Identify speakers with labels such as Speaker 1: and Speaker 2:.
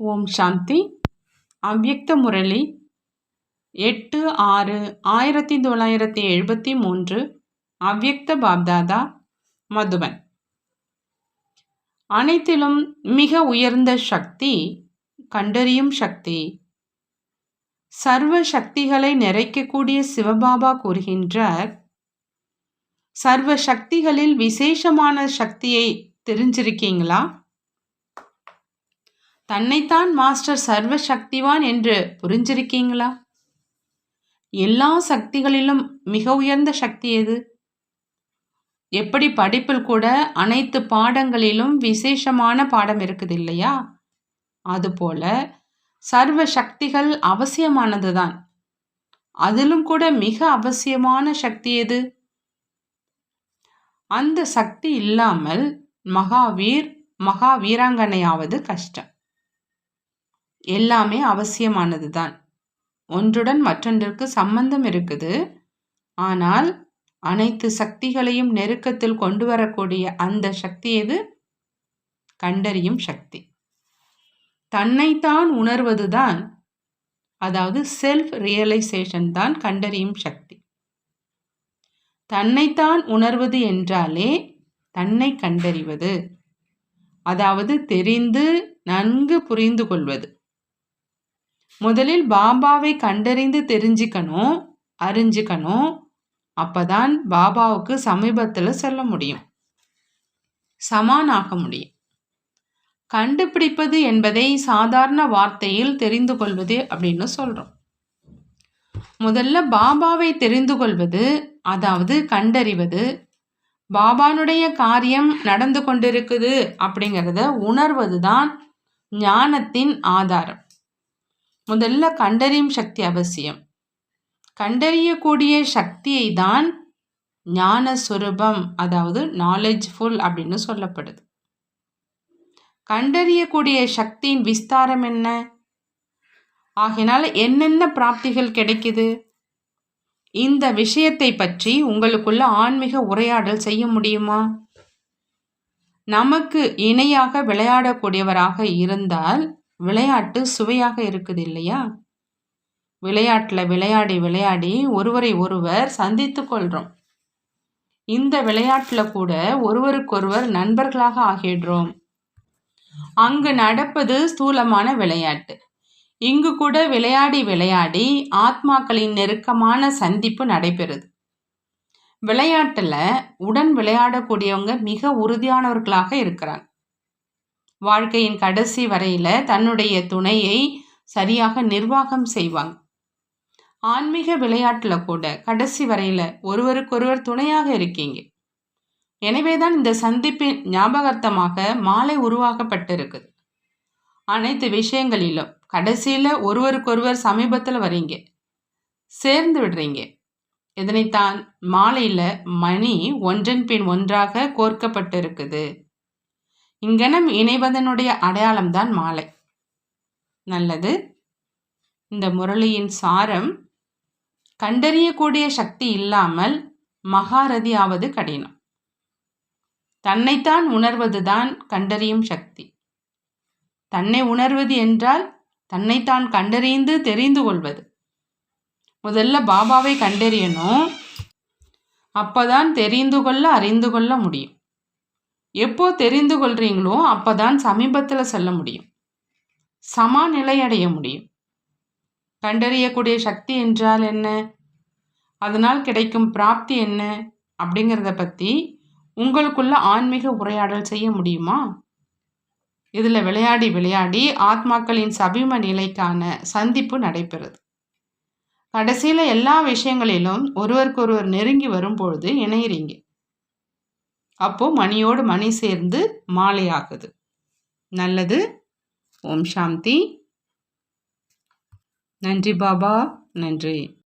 Speaker 1: ஓம் சாந்தி. அவ்யக்த முரளி. எட்டு ஆறு ஆயிரத்தி தொள்ளாயிரத்தி எழுபத்தி மூன்று அவ்யக்த பாப்தாதா மதுபன். அனைத்திலும் மிக உயர்ந்த சக்தி கண்டறியும் சக்தி. சர்வ சக்திகளை நிறைக்கக்கூடிய சிவபாபா கூறுகின்றார். சர்வ சக்திகளில் விசேஷமான சக்தியை தெரிஞ்சிருக்கீங்களா? தன்னைத்தான் மாஸ்டர் சர்வ சக்திவான் என்று புரிஞ்சிருக்கீங்களா? எல்லா சக்திகளிலும் மிக உயர்ந்த சக்தி எது? எப்படி படிப்பில் கூட அனைத்து பாடங்களிலும் விசேஷமான பாடம் இருக்குது இல்லையா அதுபோல சர்வ சக்திகள் அவசியமானதுதான். அதிலும் கூட மிக அவசியமான சக்தி எது? அந்த சக்தி இல்லாமல் மகாவீர் மகா வீராங்கனையாவது கஷ்டம். எல்லாமே அவசியமானது தான் ஒன்றுடன் மற்றொன்றிற்கு சம்பந்தம் இருக்குது. ஆனால் அனைத்து சக்திகளையும் நெருக்கத்தில் கொண்டு வரக்கூடிய அந்த சக்தி எது? கண்டறியும் சக்தி. தன்னைத்தான் உணர்வதுதான். அதாவது செல்ஃப் ரியலைசேஷன் தான் கண்டறியும் சக்தி. தன்னைத்தான் உணர்வது என்றாலே தன்னை கண்டறிவது. அதாவது தெரிந்து நன்கு புரிந்து கொள்வது. முதலில் பாபாவை கண்டறிந்து தெரிஞ்சுக்கணும் அறிஞ்சுக்கணும். அப்பதான் பாபாவுக்கு சமீபத்தில் செல்ல முடியும். சமானாக முடியும். கண்டுபிடிப்பது என்பதை சாதாரண வார்த்தையில் தெரிந்து கொள்வது அப்படின்னு சொல்கிறோம் முதல்ல பாபாவை தெரிந்து கொள்வது அதாவது கண்டறிவது பாபானுடைய காரியம் நடந்து கொண்டிருக்குது அப்படிங்கிறத உணர்வது தான் ஞானத்தின் ஆதாரம். முதல்ல கண்டறியும் சக்தி அவசியம். கண்டறியக்கூடிய சக்தியை தான் ஞான சுரூபம் அதாவது நாலேஜ்ஃபுல் அப்படின்னு சொல்லப்படுது. கண்டறியக்கூடிய சக்தியின் விஸ்தாரம் என்ன? ஆகினால் என்னென்ன பிராப்திகள் கிடைக்குது? இந்த விஷயத்தை பற்றி உங்களுக்குள்ள ஆன்மீக உரையாடல் செய்ய முடியுமா? நமக்கு இணையாக விளையாடக்கூடியவராக இருந்தால் விளையாட்டு சுவையாக இருக்குது இல்லையா? விளையாட்டில் விளையாடி விளையாடி ஒருவரை ஒருவர் சந்தித்து கொள்கிறோம் இந்த விளையாட்டில் கூட ஒருவருக்கொருவர் நண்பர்களாக ஆகிடுறோம். அங்கு நடப்பது ஸ்தூலமான விளையாட்டு. இங்கு கூட விளையாடி விளையாடி ஆத்மாக்களின் நெருக்கமான சந்திப்பு நடைபெறுது. விளையாட்டில் உடன் விளையாடக்கூடியவங்க மிக உறுதியானவர்களாக இருக்கிறாங்க. வாழ்க்கையின் கடைசி வரையில் தன்னுடைய துணையை சரியாக நிர்வாகம் செய்வாங்க. ஆன்மீக விளையாட்டில் கூட கடைசி வரையில் ஒருவருக்கொருவர் துணையாக இருக்கீங்க. எனவே தான் இந்த சந்திப்பின் ஞாபகார்த்தமாக மாலை உருவாக்கப்பட்டிருக்குது. அனைத்து விஷயங்களிலும் கடைசியில் ஒருவருக்கொருவர் சமீபத்தில் வரீங்க. சேர்ந்து விடுறீங்க. இதனைத்தான் மாலையில் மணி ஒன்றன் பின் ஒன்றாக கோர்க்கப்பட்டு இருக்குது இங்கனம் இணைவதனுடைய அடையாளம்தான் மாலை. நல்லது. இந்த முரளியின் சாரம் கண்டறியக்கூடிய சக்தி இல்லாமல் மகாரதியாவது கடினம். தன்னைத்தான் உணர்வதுதான் கண்டறியும் சக்தி. தன்னை உணர்வது என்றால் தன்னைத்தான் கண்டறிந்து தெரிந்து கொள்வது. முதல்ல பாபாவை கண்டறியணும். அப்பதான் தெரிந்து கொள்ள அறிந்து கொள்ள முடியும். எப்போ தெரிந்து கொள்றீங்களோ அப்போதான் சமீபத்தில் செல்ல முடியும். சமநிலை அடைய முடியும். கண்டறியக்கூடிய சக்தி என்றால் என்ன? அதனால் கிடைக்கும் பிராப்தி என்ன? அப்படிங்கிறத பற்றி உங்களுக்குள்ள ஆன்மீக உரையாடல் செய்ய முடியுமா? இதில் விளையாடி விளையாடி ஆத்மாக்களின் சபிம நிலைக்கான சந்திப்பு நடைபெறுது. கடைசியில் எல்லா விஷயங்களிலும் ஒருவருக்கொருவர் நெருங்கி வரும்பொழுது இணையிறீங்க. அப்போது மணியோடு மணி சேர்ந்து மாலை ஆகுது. நல்லது. ஓம் சாந்தி. நன்றி பாபா. நன்றி.